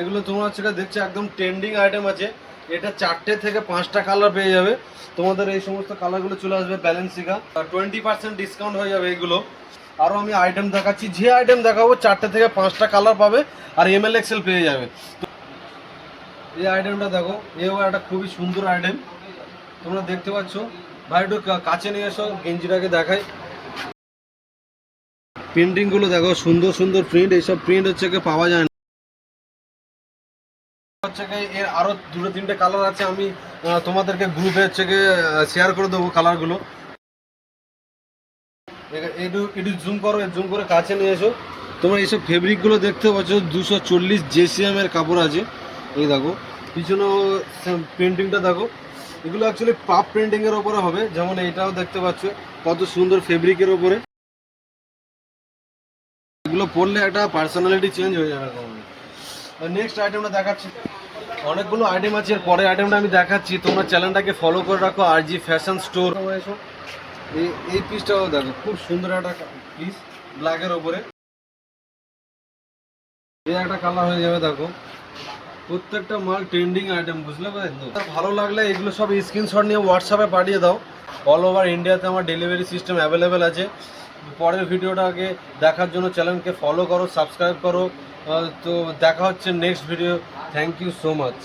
এগুলো তোমার হচ্ছে দেখছ একদম ট্রেন্ডিং আইটেম আছে। এটা চারটে থেকে পাঁচটা কালার পেয়ে যাবে। তোমাদের এই সমস্ত কালারগুলো চলে আসবে ব্যালেন্সিকা টোয়েন্টি পার্সেন্ট ডিসকাউন্ট হয়ে যাবে এগুলো। আরও আমি আইটেম দেখাচ্ছি। যে আইটেম দেখাবো, চারটে থেকে পাঁচটা কালার পাবে আর এম এল এক্সেল পেয়ে যাবে। এই আইটেমটা দেখো এও একটা খুবই সুন্দর আইটেম তোমরা দেখতে পাচ্ছ। ভাই, একটু কাছে নিয়ে এসো, গেঞ্জিটাকে দেখাই। প্রিন্টিংগুলো দেখো, সুন্দর সুন্দর প্রিন্ট এইসব প্রিন্ট হচ্ছে পাওয়া যায় হচ্ছে কি, এর আরও দুটো তিনটে কালার আছে, আমি তোমাদেরকে গ্রুপে হচ্ছে কি শেয়ার করে দেবো কালারগুলো একটু একটু জুম করো জুম করে কাছে নিয়ে এসো। তোমরা এইসব ফেব্রিকগুলো দেখতে পাচ্ছ, দুশো চল্লিশ জেসিএম এর কাপড় আছে। এই দেখো, পিছনেও প্রিন্টিংটা দেখো। এগুলো অ্যাকচুয়ালি পাপ প্রিন্টিং এর ওপরে হবে, যেমন এটাও দেখতে পাচ্ছ, কত সুন্দর ফেব্রিকের ওপরে। এগুলো পরলে একটা পার্সোনালিটি চেঞ্জ হয়ে যাবে। নেক্সট আইটেমটা দেখাচ্ছি। অনেকগুলো আইটেম আছে, এর পরের আইটেমটা আমি দেখাচ্ছি। তোমরা চ্যানেলটাকে ফলো করে রাখো আর জি ফ্যাশন স্টোর এই এই পিসটাও দেখো, খুব সুন্দর একটা পিস ব্ল্যাকের ওপরে। এই একটা কালার হয়ে যাবে, দেখো। প্রত্যেকটা মাল ট্রেন্ডিং আইটেম বুঝলে ভালো লাগলে এগুলো সব স্ক্রিনশট নিয়ে হোয়াটসঅ্যাপে পাঠিয়ে দাও। অল ওভার ইন্ডিয়াতে আমার ডেলিভারি সিস্টেম অ্যাভেলেবেল আছে। পরের ভিডিওটাকে দেখার জন্য চ্যানেলকে ফলো করো সাবস্ক্রাইব করো। তো দেখা হচ্ছে next video thank you so much